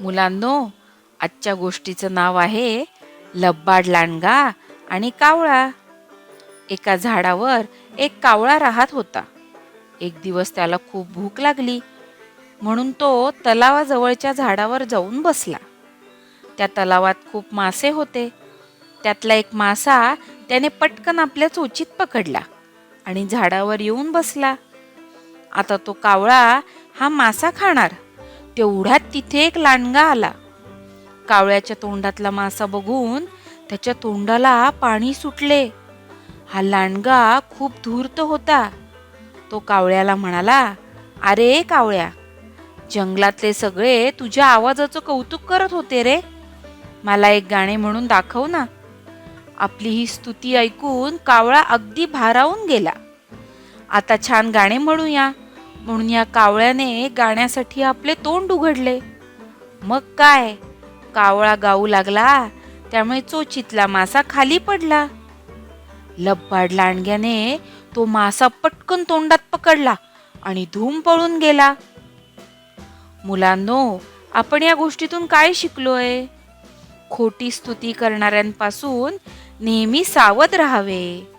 मुलांनो आजच्या गोष्टीचं नाव आहे लब्बाड लांडगा आणि कावळा. एका झाडावर एक कावळा राहत होता. एक दिवस त्याला खूप भूक लागली. म्हणून तो तलावाजवळच्या झाडावर जाऊन बसला. त्या तलावात खूप मासे होते. त्यातला एक मासा त्याने पटकन आपल्या चोचीत पकडला आणि झाडावर येऊन बसला. आता तो कावळा हा मासा खाणार. तेवढ्यात तिथे एक लांडगा आला. कावळ्याच्या तोंडातला मासा बघून त्याच्या तोंडाला पाणी सुटले. हा लांडगा खूप धूर्त होता. तो कावळ्याला म्हणाला अरे कावळ्या जंगलातले सगळे तुझ्या आवाजाचं कौतुक करत होते रे. मला एक गाणे म्हणून दाखव ना. आपली ही स्तुती ऐकून कावळा अगदी भारावून गेला. आता छान गाणे म्हणूया. म्हणून या कावळ्याने गाण्यासाठी आपले तोंड उघडले. मग काय? कावळा गाऊ लागला त्यामुळे चोचीतला मासा खाली पडला. लब्बाड लांडग्याने तो मासा पटकन तोंडात पकडला आणि धूम पळून गेला. मुलांनो आपण या गोष्टीतून काय शिकलोय? खोटी स्तुती करणाऱ्यांपासून नेहमी सावध राहावे.